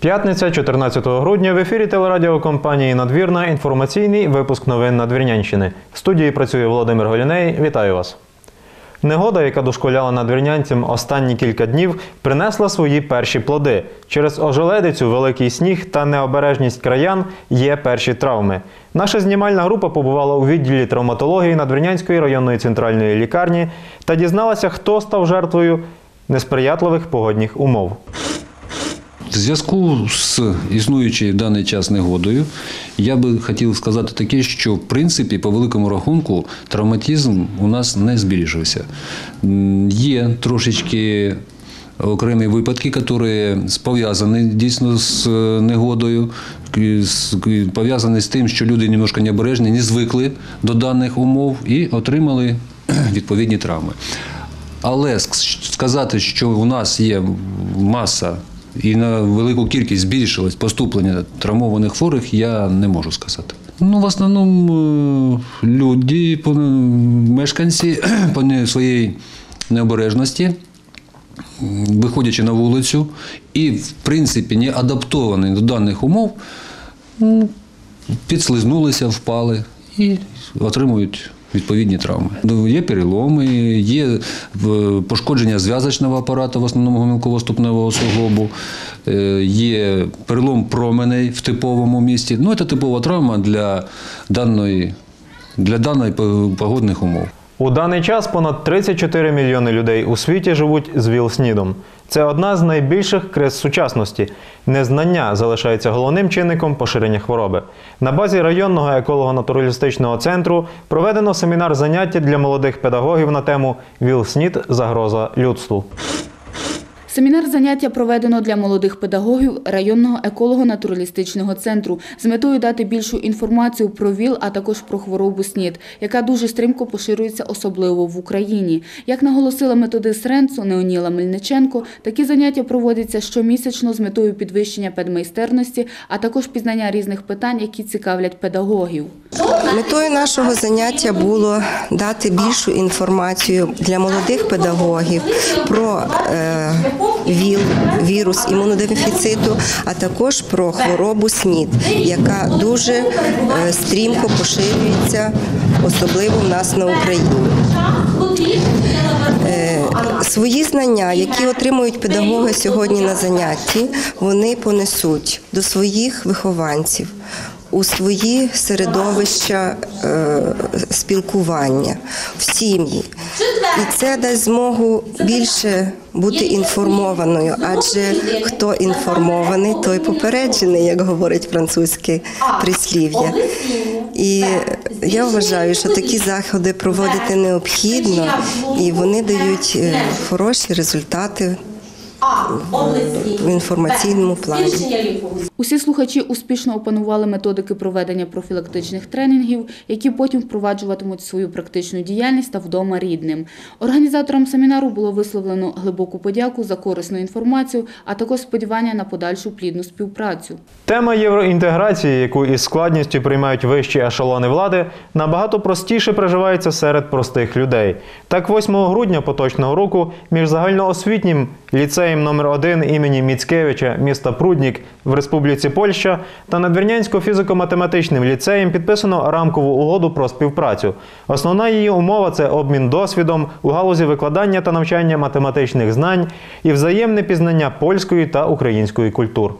П'ятниця, 14 грудня, в ефірі телерадіокомпанії Надвірна інформаційний випуск новин Надвірнянщини. В студії працює Володимир Голіней. Вітаю вас. Негода, яка дошколяла надвірнянцям останні кілька днів, принесла свої перші плоди. Через ожеледицю, великий сніг та необережність краян є перші травми. Наша знімальна група побувала у відділі травматології Надвірнянської районної центральної лікарні та дізналася, хто став жертвою несприятливих погодних умов. В зв'язку з існуючою в даний час негодою, я би хотів сказати таке, що в принципі, по великому рахунку, травматизм у нас не збільшився. Є трошечки окремі випадки, які пов'язані дійсно з е, негодою, пов'язані з тим, що люди немножко необережні, не звикли до даних умов і отримали відповідні травми. Але сказати, що у нас є маса і на велику кількість збільшилось поступлення травмованих хворих, я не можу сказати. Ну, в основному е, люди, мешканці по своїй необережності, виходячи на вулицю і, в принципі, не адаптовані до даних умов, підслизнулися, впали і отримують відповідні травми. Ну, Є переломи, є е, пошкодження зв'язочного апарату, в основному гомілково-ступневого суглобу, е, є перелом променей в типовому місці. Ну, це типова травма для даної, для даної погодних умов. У даний час понад 34 мільйони людей у світі живуть з ВІЛ-СНІДом. Це одна з найбільших криз сучасності. Незнання залишається головним чинником поширення хвороби. На базі районного еколого-натуралістичного центру проведено семінар заняття для молодих педагогів на тему ВІЛ-СНІД загроза людству. Семінар заняття проведено для молодих педагогів районного еколого-натуралістичного центру з метою дати більшу інформацію про ВІЛ, а також про хворобу СНІД, яка дуже стрімко поширюється особливо в Україні. Як наголосила методист Ренцу Неоніла Мельниченко, такі заняття проводяться щомісячно з метою підвищення педмайстерності, а також пізнання різних питань, які цікавлять педагогів. Метою нашого заняття було дати більшу інформацію для молодих педагогів про е, ВІЛ, вірус імунодефіциту, а також про хворобу СНІД, яка дуже е, стрімко поширюється, особливо в нас на Україні. Е, Свої знання, які отримують педагоги сьогодні на занятті, вони понесуть до своїх вихованців у свої середовища е, спілкування в сім'ї. І це дасть змогу більше бути інформованою, адже хто інформований, той попереджений, як говорить французьке прислів'я. І я вважаю, що такі заходи проводити необхідно, і вони дають е, хороші результати в інформаційному плані. Усі слухачі успішно опанували методики проведення профілактичних тренінгів, які потім впроваджуватимуть свою практичну діяльність та вдома рідним. Організаторам семінару було висловлено глибоку подяку за корисну інформацію, а також сподівання на подальшу плідну співпрацю. Тема євроінтеграції, яку із складністю приймають вищі ешелони влади, набагато простіше проживається серед простих людей. Так, 8 грудня поточного року між загальноосвітнім ліцеєм номер 1 імені Міцкевича міста Пруднік в Республіці Польща та Надвірнянсько-фізико-математичним ліцеєм підписано рамкову угоду про співпрацю. Основна її умова це обмін досвідом у галузі викладання та навчання математичних знань і взаємне пізнання польської та української культур.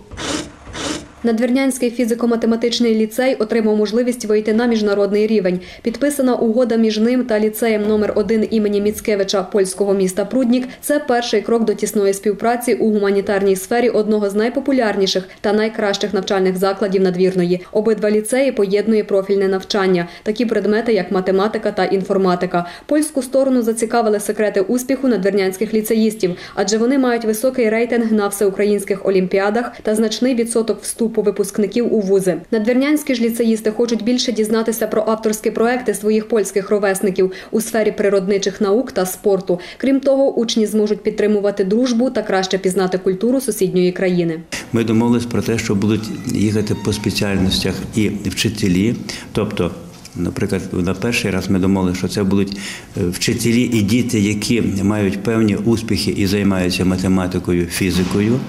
Надвірнянський фізико-математичний ліцей отримав можливість вийти на міжнародний рівень. Підписана угода між ним та ліцеєм номер 1 імені Міцкевича польського міста Пруднік. Це перший крок до тісної співпраці у гуманітарній сфері одного з найпопулярніших та найкращих навчальних закладів надвірної. Обидва ліцеї поєднує профільне навчання, такі предмети, як математика та інформатика. Польську сторону зацікавили секрети успіху надвірнянських ліцеїстів, адже вони мають високий рейтинг на всеукраїнських олімпіадах та значний відсоток вступу випускників у вузи. Надвірнянські ж ліцеїсти хочуть більше дізнатися про авторські проекти своїх польських ровесників у сфері природничих наук та спорту. Крім того, учні зможуть підтримувати дружбу та краще пізнати культуру сусідньої країни. Ми домовились про те, що будуть їхати по спеціальностях і вчителі, тобто. Наприклад, на перший раз ми домовилися, що це будуть е, вчителі і діти, які мають певні успіхи і займаються математикою, фізикою.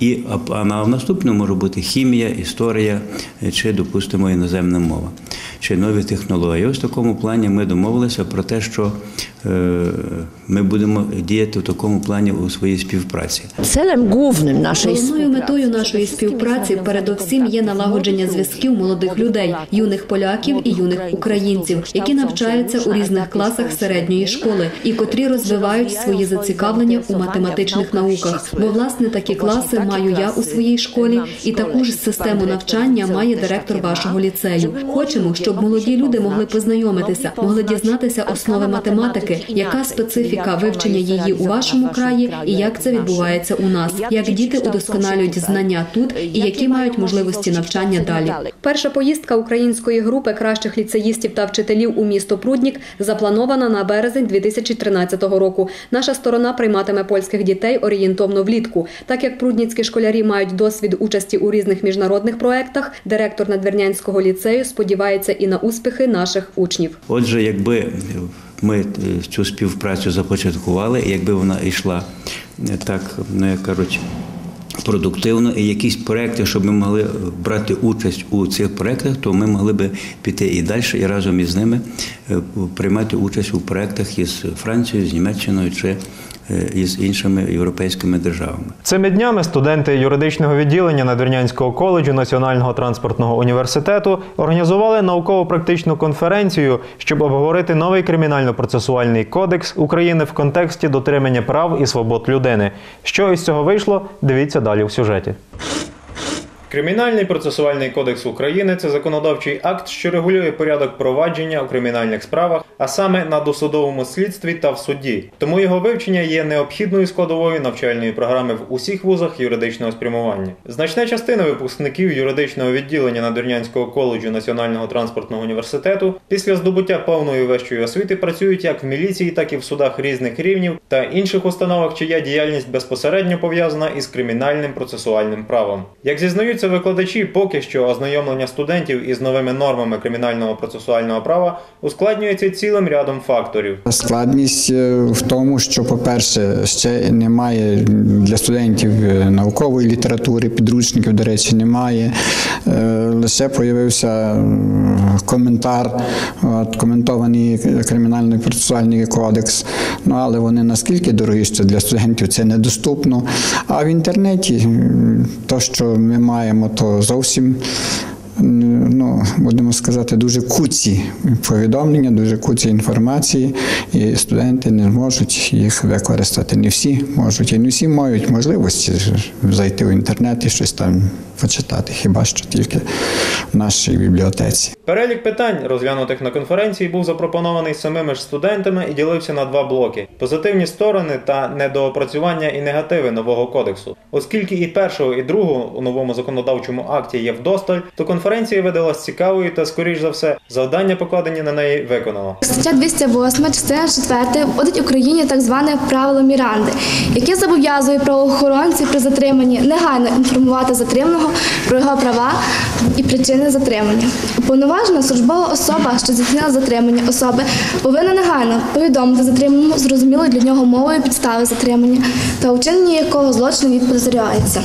І а, в наступному може бути хімія, історія е, чи, допустимо, іноземна мова, чи нові технології. Ось в такому плані ми домовилися про те, що ми будемо діяти в такому плані у своїй співпраці. Celem głównym naszej Головною метою нашої співпраці передовсім є налагодження зв'язків молодих людей, юних поляків і юних українців, які навчаються у різних класах середньої школи і котрі розвивають свої зацікавлення у математичних науках. Бо власне такі класи маю я у своїй школі, і таку ж систему навчання має директор вашого ліцею. Хочемо, щоб молоді люди могли познайомитися, могли дізнатися основи математики, яка специфіка вивчення її у вашому краї, і як це відбувається у нас, як діти удосконалюють знання тут і які мають можливості навчання далі. Перша поїздка української групи кращих ліцеїстів та вчителів у місто Пруднік запланована на березень 2013 року. Наша сторона прийматиме польських дітей орієнтовно влітку. Так як прудніцькі школярі мають досвід участі у різних міжнародних проектах, директор Надвірнянського ліцею сподівається і на успіхи наших учнів. Отже, якби ми е, цю співпрацю започаткували, і якби вона йшла е, так, ну як кажуть, продуктивно, і якісь проекти, щоб ми могли брати участь у цих проектах, то ми могли би піти і далі, і разом із ними е, приймати участь у проектах із Францією, з Німеччиною чи із іншими європейськими державами. Цими днями студенти юридичного відділення Надвірнянського коледжу Національного транспортного університету організували науково-практичну конференцію, щоб обговорити новий кримінально-процесуальний кодекс України в контексті дотримання прав і свобод людини. Що із цього вийшло? Дивіться далі в сюжеті. Кримінальний процесуальний кодекс України це законодавчий акт, що регулює порядок провадження у кримінальних справах, а саме на досудовому слідстві та в суді. Тому його вивчення є необхідною складовою навчальної програми в усіх вузах юридичного спрямування. Значна частина випускників юридичного відділення Надвірнянського коледжу Національного транспортного університету після здобуття повної вищої освіти працюють як в міліції, так і в судах різних рівнів та інших установах, чия діяльність безпосередньо пов'язана із кримінальним процесуальним правом. Як зізнаються викладачі, поки що ознайомлення студентів із новими нормами кримінального процесуального права ускладнюється цілим рядом факторів. Складність е, в тому, що, по-перше, ще немає для студентів е, наукової літератури, підручників, до речі, немає. Е, Лише появився коментар, от, коментований кримінальний процесуальний кодекс. Ну, але вони наскільки дорогі, що для студентів це недоступно. А в інтернеті то, що ми маємо, то зовсім ну, будемо сказати, дуже куці повідомлення, дуже куці інформації, і студенти не можуть їх використати. Не всі можуть, і не всі мають можливості зайти в інтернет і щось там почитати, хіба що тільки в нашій бібліотеці. Перелік питань, розглянутих на конференції, був запропонований самими ж студентами і ділився на два блоки: позитивні сторони та недоопрацювання і негативи нового кодексу. Оскільки і першого, і другого у новому законодавчому акті є вдосталь, то конференція видалась цікавою та, скоріш за все, завдання, покладені на неї, виконала. Стаття 208, частина 4 вводить Україні так зване правило Міранди, яке зобов'язує правоохоронців при затриманні негайно інформувати затриманого про його права і причини затримання. Уповноважена службова особа, що здійснила затримання особи, повинна негайно повідомити затриманому зрозумілою для нього мовою підстави затримання та учинення якого злочину він.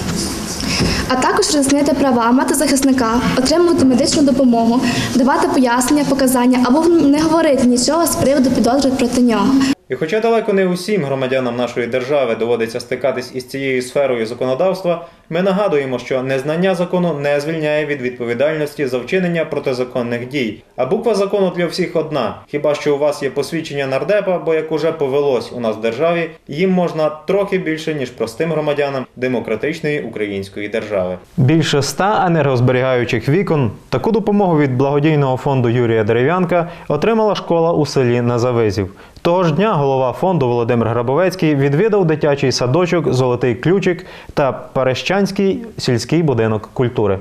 А також роз'яснити права мати захисника, отримувати медичну допомогу, давати пояснення, показання або не говорити нічого з приводу підозри проти нього. І хоча далеко не усім громадянам нашої держави доводиться стикатись із цією сферою законодавства, ми нагадуємо, що незнання закону не звільняє від відповідальності за вчинення протизаконних дій. А буква закону для всіх одна. Хіба що у вас є посвідчення нардепа, бо як уже повелось у нас в державі, їм можна трохи більше ніж простим громадянам демократичної української держави. Більше ста енергозберігаючих вікон. Таку допомогу від благодійного фонду Юрія Дерев'янка отримала школа у селі Назавизів. Того ж дня голова фонду Володимир Грабовецький відвідав дитячий садочок Золотий ключик та Перещанський сільський будинок культури.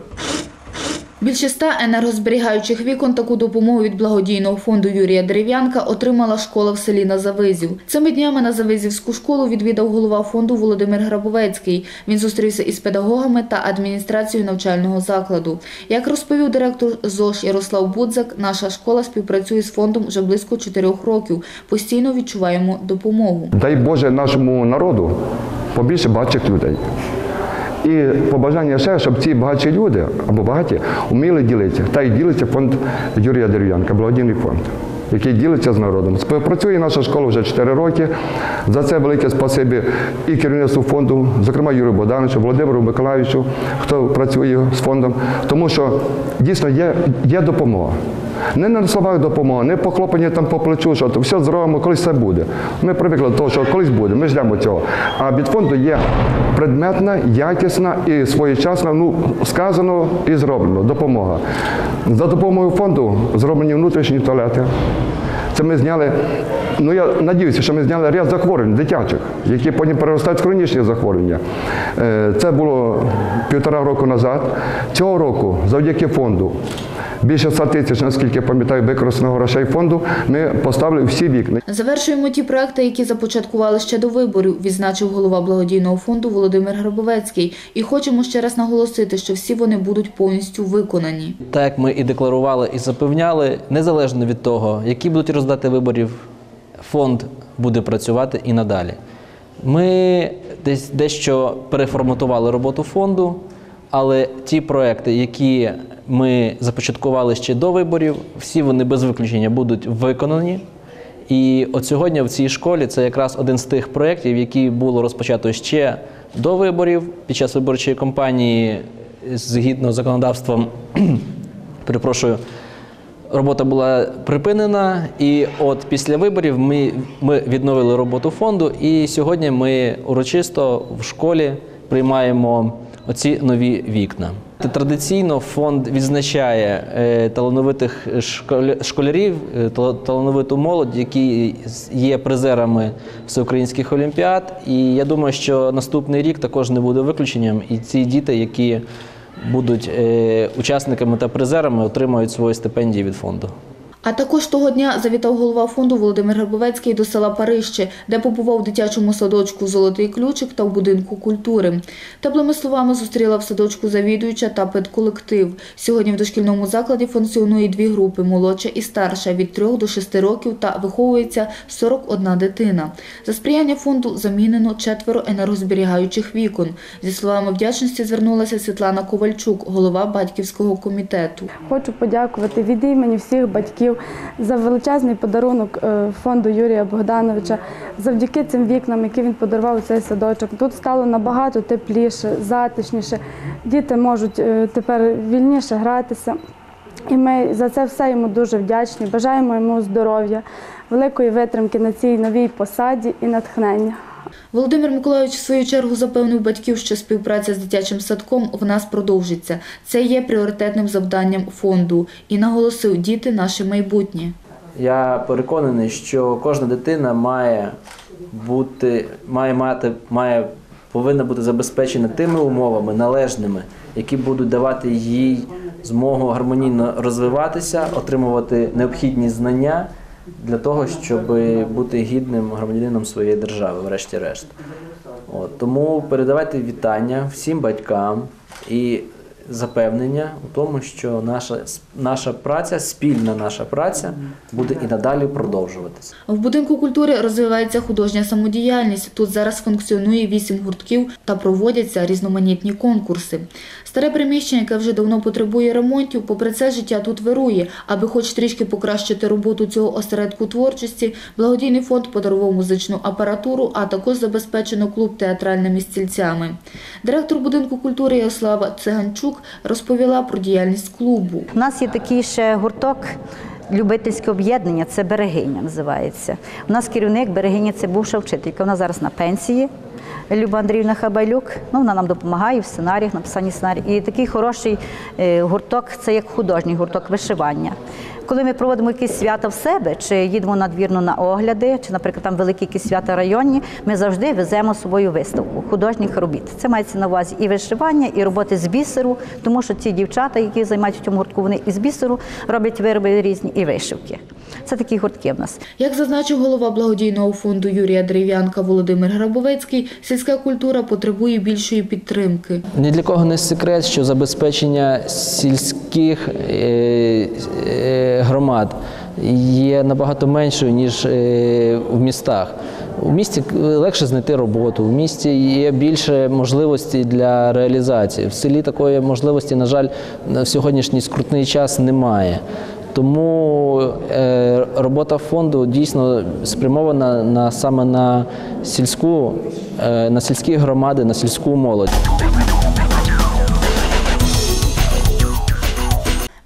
Більше ста енергозберігаючих вікон таку допомогу від благодійного фонду Юрія Дерев'янка отримала школа в селі Назавизів. Цими днями Назавизівську школу відвідав голова фонду Володимир Грабовецький. Він зустрівся із педагогами та адміністрацією навчального закладу. Як розповів директор ЗОШ Ярослав Будзак, наша школа співпрацює з фондом вже близько чотирьох років. Постійно відчуваємо допомогу. Дай Боже нашому народу побільше бачить людей. І побажання ще, щоб ці багатші люди або багаті вміли ділитися. Та й ділиться фонд Юрія Дерев'янка, благодійний фонд. Який ділиться з народом. Співпрацює наша школа вже 4 роки. За це велике спасибі і керівництву фонду, зокрема Юрію Богдановичу, Володимиру Миколаївичу, хто працює з фондом, тому що дійсно є, є допомога. Не на словах допомога, не похлопання там по плечу, що все зробимо, колись це буде. Ми привикли до того, що колись буде, ми ждемо цього. А від фонду є предметна, якісна і своєчасна, ну, сказано і зроблено допомога. За допомогою фонду зроблені внутрішні туалети. Це ми зняли, ну я надіюся, що ми зняли ряд захворювань дитячих, які потім переростають в хронічні захворювання. Е, Це було півтора року назад. Цього року, завдяки фонду, більше 100 тисяч, наскільки я пам'ятаю, використано грошей фонду, ми поставили всі вікна. Завершуємо ті проекти, які започаткували ще до виборів, відзначив голова благодійного фонду Володимир Грабовецький. І хочемо ще раз наголосити, що всі вони будуть повністю виконані. Так як ми і декларували, і запевняли, незалежно від того, які будуть роздати виборів, фонд буде працювати і надалі. Ми десь дещо переформатували роботу фонду, але ті проекти, які ми започаткували ще до виборів, всі вони без виключення будуть виконані. І от сьогодні в цій школі це якраз один з тих проєктів, які було розпочато ще до виборів під час виборчої кампанії згідно з законодавством. перепрошую, робота була припинена, і от після виборів ми, ми відновили роботу фонду. І сьогодні ми урочисто в школі приймаємо оці нові вікна. Традиційно фонд відзначає е, талановитих школя- школярів, е, талановиту молодь, які є призерами всеукраїнських олімпіад. І я думаю, що наступний рік також не буде виключенням. І ці діти, які будуть е, учасниками та призерами, отримають свої стипендії від фонду. А також того дня завітав голова фонду Володимир Грабовецький до села Парище, де побував у дитячому садочку Золотий ключик та в будинку культури. Теплими словами зустріла в садочку завідуюча та педколектив. Сьогодні в дошкільному закладі функціонує дві групи молодша і старша від 3 до 6 років та виховується 41 дитина. За сприяння фонду замінено четверо енергозберігаючих вікон. Зі словами вдячності звернулася Світлана Ковальчук, голова батьківського комітету. Хочу подякувати від імені всіх батьків за величезний подарунок е, фонду Юрія Богдановича. Завдяки цим вікнам, які він подарував цей садочок, тут стало набагато тепліше, затишніше. Діти можуть е, тепер вільніше гратися. І ми за це все йому дуже вдячні. Бажаємо йому здоров'я, великої витримки на цій новій посаді і натхнення. Володимир Миколайович в свою чергу запевнив батьків, що співпраця з дитячим садком в нас продовжиться. Це є пріоритетним завданням фонду і наголосив діти наше майбутнє. Я переконаний, що кожна дитина має бути, має мати, має повинна бути забезпечена тими умовами належними, які будуть давати їй змогу гармонійно розвиватися, отримувати необхідні знання для того, щоб бути гідним громадянином своєї держави, врешті-решт. Тому передавайте вітання всім батькам і запевнення у тому, що наша, наша праця, спільна наша праця буде і надалі продовжуватися. В будинку культури розвивається художня самодіяльність. Тут зараз функціонує вісім гуртків та проводяться різноманітні конкурси. Старе приміщення, яке вже давно потребує ремонтів, попри це життя тут вирує. Аби хоч трішки покращити роботу цього осередку творчості, благодійний фонд подарував музичну апаратуру, а також забезпечено клуб театральними стільцями. Директор будинку культури Ярослава Циганчук розповіла про діяльність клубу. У нас є такий ще гурток. Любительське об'єднання це берегиня називається. У нас керівник берегині це бувша вчителька. Вона зараз на пенсії. Люба Андріївна Хабайлюк. Ну, вона нам допомагає в сценаріях, написанні сценаріїв. І такий хороший е, гурток це як художній гурток вишивання. Коли ми проводимо якісь свята в себе, чи їдемо надвірно на огляди, чи, наприклад, там великі якісь свята районні, ми завжди веземо з собою виставку художніх робіт. Це мається на увазі і вишивання, і роботи з бісеру, тому що ці дівчата, які займаються в цьому гуртку, вони із бісеру роблять вироби різні і вишивки. Це такі гуртки в нас. Як зазначив голова благодійного фонду Юрія Дерев'янка Володимир Грабовецький, сільська культура потребує більшої підтримки. Ні для кого не секрет, що забезпечення сільських е, е, громад є набагато меншою, ніж е, в містах. У місті легше знайти роботу, в місті є більше можливостей для реалізації. В селі такої можливості, на жаль, в сьогоднішній скрутний час немає. Тому е, робота фонду дійсно спрямована на саме на сільську, е, на сільські громади, на сільську молодь.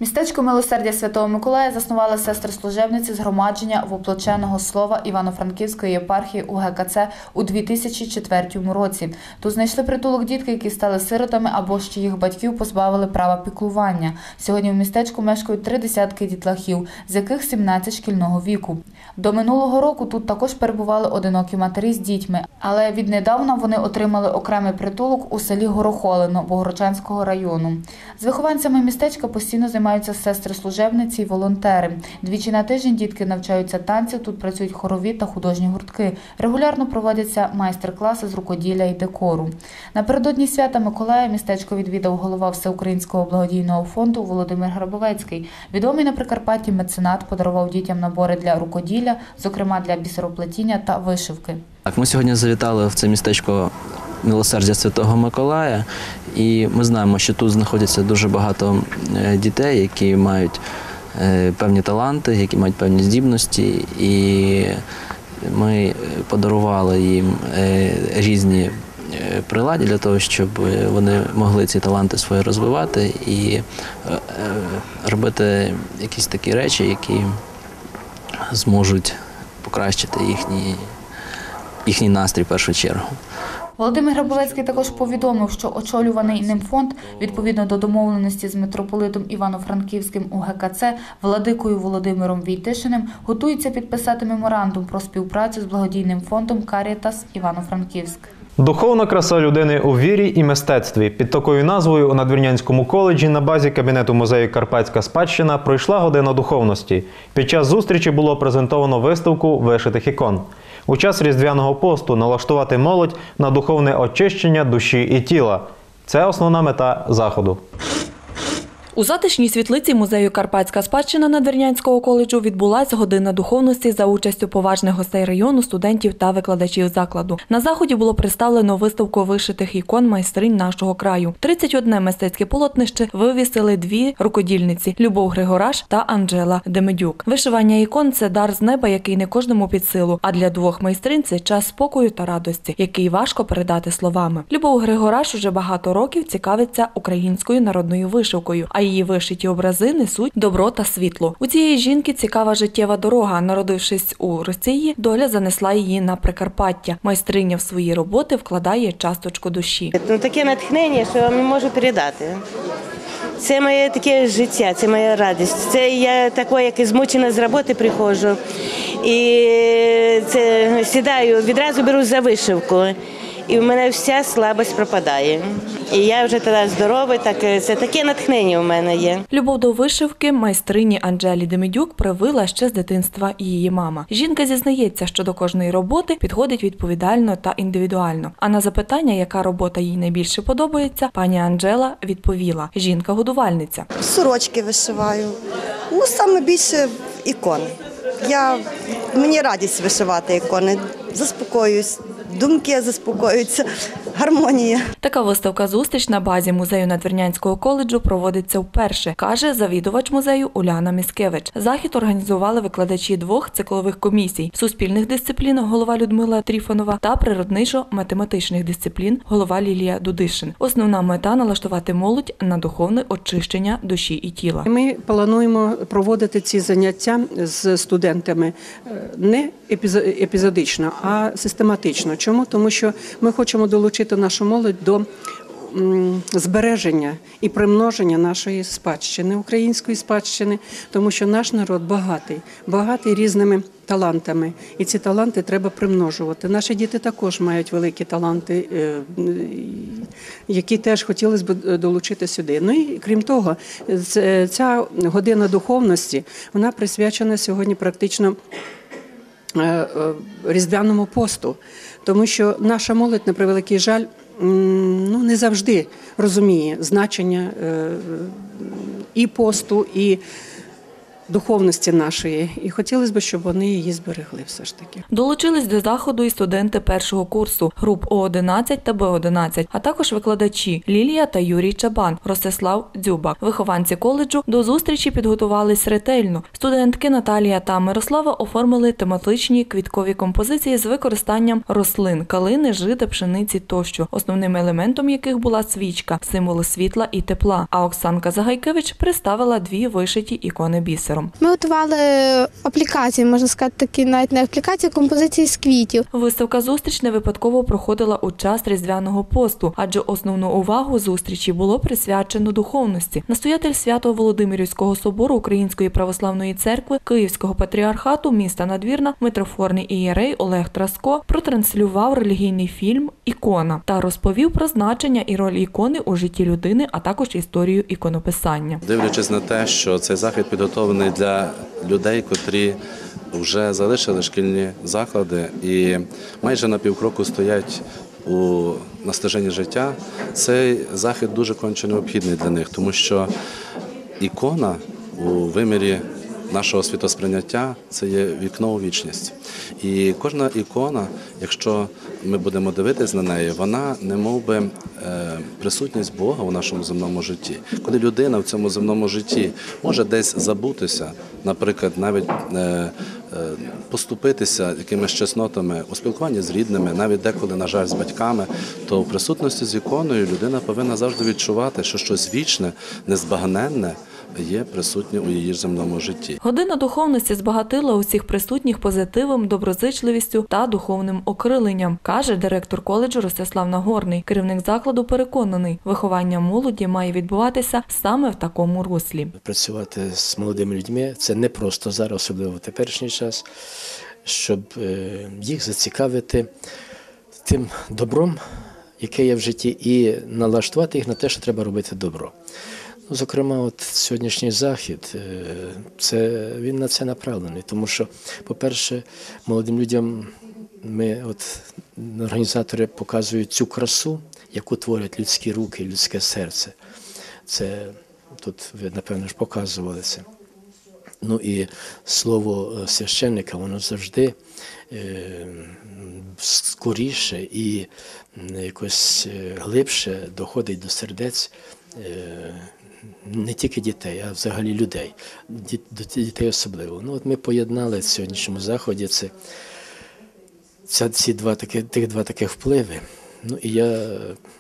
Містечко Милосердя Святого Миколая заснували сестри-служебниці згромадження воплоченого слова Івано-Франківської єпархії УГКЦ у 2004 році. Тут знайшли притулок дітки, які стали сиротами або ще їх батьків позбавили права піклування. Сьогодні в містечку мешкають три десятки дітлахів, з яких 17 шкільного віку. До минулого року тут також перебували одинокі матері з дітьми, але віднедавна вони отримали окремий притулок у селі Горохолино Богородчанського району. З вихованцями містечка постійно займаються сестри-служебниці і волонтери. Двічі на тиждень дітки навчаються танців, тут працюють хорові та художні гуртки. Регулярно проводяться майстер-класи з рукоділля і декору. Напередодні свята Миколая містечко відвідав голова Всеукраїнського благодійного фонду Володимир Грабовецький. Відомий на Прикарпатті меценат подарував дітям набори для рукоділля, зокрема для бісероплетіння та вишивки. Ми сьогодні завітали в це містечко Милосердя Святого Миколая, і ми знаємо, що тут знаходяться дуже багато е, дітей, які мають е, певні таланти, які мають певні здібності, і ми подарували їм е, різні е, приладі для того, щоб вони могли ці таланти свої розвивати і е, е, робити якісь такі речі, які зможуть покращити їхній, їхній настрій в першу чергу. Володимир Грабовецький також повідомив, що очолюваний ним фонд, відповідно до домовленості з митрополитом Івано-Франківським УГКЦ Владикою Володимиром Війтишиним, готується підписати меморандум про співпрацю з благодійним фондом Карітас Івано-Франківськ. Духовна краса людини у вірі і мистецтві під такою назвою у Надвірнянському коледжі на базі кабінету музею Карпатська спадщина пройшла година духовності. Під час зустрічі було презентовано виставку вишитих ікон. У час різдвяного посту налаштувати молодь на духовне очищення душі і тіла. Це основна мета заходу. У затишній світлиці музею Карпатська спадщина Надвірнянського коледжу відбулася година духовності за участю поважних гостей району, студентів та викладачів закладу. На заході було представлено виставку вишитих ікон майстринь нашого краю. 31 мистецьке полотнище вивісили дві рукодільниці Любов Григораш та Анжела Демедюк. Вишивання ікон це дар з неба, який не кожному під силу. А для двох майстринь це час спокою та радості, який важко передати словами. Любов Григораш уже багато років цікавиться українською народною вишивкою. А її вишиті образи несуть добро та світло. У цієї жінки цікава життєва дорога. Народившись у Росії, доля занесла її на Прикарпаття. Майстриня в свої роботи вкладає часточку душі. Ну, таке натхнення, що я не можу передати. Це моє таке життя, це моя радість. Це я така, як і змучена з роботи приходжу. І це сідаю, відразу беру за вишивку. І в мене вся слабость пропадає. І я вже тоді здорова, так це таке натхнення у мене є. Любов до вишивки майстрині Анжелі Демидюк привила ще з дитинства її мама. Жінка зізнається, що до кожної роботи підходить відповідально та індивідуально. А на запитання, яка робота їй найбільше подобається, пані Анжела відповіла: жінка-годувальниця. Сорочки вишиваю. Ну, саме більше ікони. Я, мені радість вишивати ікони. Заспокоююсь, думки заспокоюються, гармонія. Така виставка зустріч на базі музею Надвірнянського коледжу проводиться вперше, каже завідувач музею Уляна Міскевич. Захід організували викладачі двох циклових комісій: суспільних дисциплін голова Людмила Тріфонова та природничо-математичних дисциплін голова Лілія Дудишин. Основна мета налаштувати молодь на духовне очищення душі і тіла. Ми плануємо проводити ці заняття з студентами е, не епізо- епізодично, а систематично. Чому? Тому що ми хочемо долучити нашу молодь до збереження і примноження нашої спадщини, української спадщини, тому що наш народ багатий, багатий різними талантами, і ці таланти треба примножувати. Наші діти також мають великі таланти, е, які теж хотілося б долучити сюди. Ну і крім того, ця година духовності вона присвячена сьогодні практично. е, е, Різдвяному посту, тому що наша молодь, на превеликий жаль, ну не завжди розуміє значення е, і посту, і духовності нашої, і хотілося б, щоб вони її зберегли все ж таки. Долучились до заходу і студенти першого курсу груп О11 та Б11, а також викладачі Лілія та Юрій Чабан, Ростислав Дзюбак. Вихованці коледжу до зустрічі підготувались ретельно. Студентки Наталія та Мирослава оформили тематичні квіткові композиції з використанням рослин, калини, жита, пшениці тощо, основним елементом яких була свічка, символи світла і тепла. А Оксанка Загайкевич представила дві вишиті ікони бісером. Ми готували аплікації, можна сказати, такі навіть не аплікації, а композиції з квітів. Виставка зустріч не випадково проходила у час різдвяного посту, адже основну увагу зустрічі було присвячено духовності. Настоятель свято Володимирівського собору Української православної церкви Київського патріархату міста Надвірна митрофорний ієрей Олег Траско протранслював релігійний фільм Ікона та розповів про значення і роль ікони у житті людини, а також історію іконописання. Дивлячись на те, що цей захід підготовлений для людей, котрі вже залишили шкільні заклади і майже на півкроку стоять у настеженні життя, цей захід дуже конче необхідний для них, тому що ікона у вимірі нашого світосприйняття це є вікно у вічність. І кожна ікона, якщо ми будемо дивитись на неї, вона не мов би е, присутність Бога у нашому земному житті. Коли людина в цьому земному житті може десь забутися, наприклад, навіть е, е, поступитися якимись чеснотами у спілкуванні з рідними, навіть деколи, на жаль, з батьками, то в присутності з іконою людина повинна завжди відчувати, що щось вічне, незбагненне є присутнє у її земному житті. Година духовності збагатила усіх присутніх позитивом, доброзичливістю та духовним окриленням, каже директор коледжу Ростислав Нагорний. Керівник закладу переконаний, виховання молоді має відбуватися саме в такому руслі. Працювати з молодими людьми це не просто зараз, особливо в теперішній час, щоб е, їх зацікавити тим добром, яке є в житті, і налаштувати їх на те, що треба робити добро. Зокрема, от сьогоднішній захід, е, це він на це направлений, тому що, по-перше, молодим людям ми, от організатори, показують цю красу, яку творять людські руки, людське серце. Це тут ви напевно ж показували це. Ну і слово е, священника, воно завжди е, скоріше і якось е, глибше доходить до сердець. Е, не тільки дітей, а взагалі людей, дітей особливо. Ну, от ми поєднали в сьогоднішньому заході це, ця, ці два такі, тих два таких впливи. Ну і я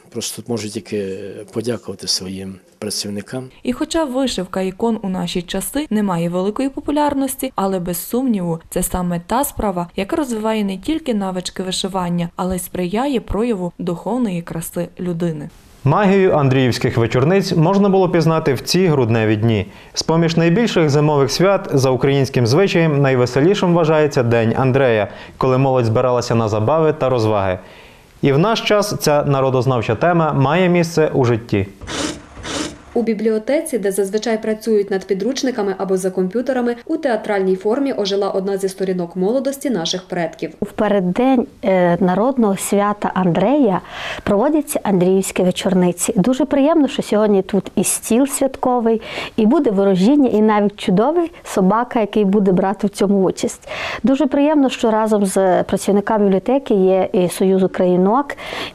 просто можу тільки подякувати своїм працівникам. І хоча вишивка ікон у наші часи не має великої популярності, але без сумніву, це саме та справа, яка розвиває не тільки навички вишивання, але й сприяє прояву духовної краси людини. Магію андріївських вечорниць можна було пізнати в ці грудневі дні. З-поміж найбільших зимових свят за українським звичаєм найвеселішим вважається День Андрея, коли молодь збиралася на забави та розваги. І в наш час ця народознавча тема має місце у житті. У бібліотеці, де зазвичай працюють над підручниками або за комп'ютерами, у театральній формі ожила одна зі сторінок молодості наших предків. В переддень е, народного свята Андрея проводяться Андріївські вечорниці. Дуже приємно, що сьогодні тут і стіл святковий, і буде ворожіння, і навіть чудовий собака, який буде брати в цьому участь. Дуже приємно, що разом з працівниками бібліотеки є і Союз Українок,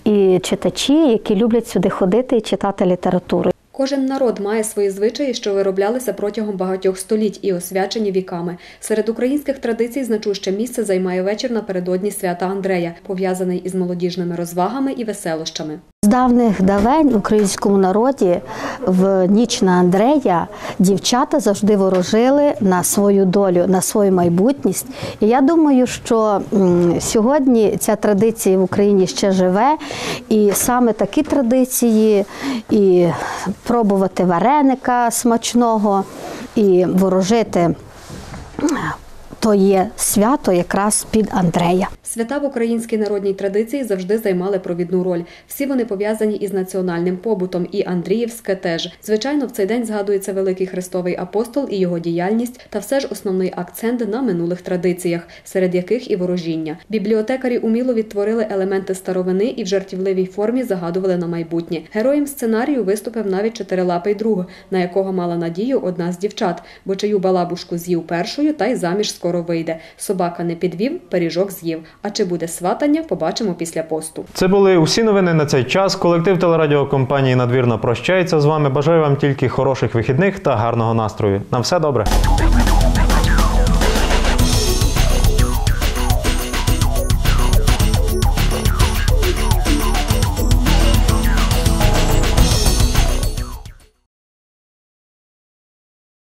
і читачі, які люблять сюди ходити і читати літературу. Кожен народ має свої звичаї, що вироблялися протягом багатьох століть і освячені віками. Серед українських традицій значуще місце займає вечір напередодні свята Андрея, пов'язаний із молодіжними розвагами і веселощами. З давних давень в українському народі в ніч на Андрея дівчата завжди ворожили на свою долю, на свою майбутність. І я думаю, що сьогодні ця традиція в Україні ще живе, і саме такі традиції, і пробувати вареника смачного, і ворожити то є свято якраз під Андрея. Свята в українській народній традиції завжди займали провідну роль. Всі вони пов'язані із національним побутом, і Андріївське теж. Звичайно, в цей день згадується великий хрестовий апостол і його діяльність, та все ж основний акцент на минулих традиціях, серед яких і ворожіння. Бібліотекарі уміло відтворили елементи старовини і в жартівливій формі загадували на майбутнє. Героєм сценарію виступив навіть чотирилапий друг, на якого мала надію одна з дівчат, бо чию балабушку з'їв першою, та й заміж скоро вийде. Собака не підвів, пиріжок з'їв. А чи буде сватання, побачимо після посту. Це були усі новини на цей час. Колектив телерадіокомпанії Надвірна прощається з вами. Бажаю вам тільки хороших вихідних та гарного настрою. На все добре.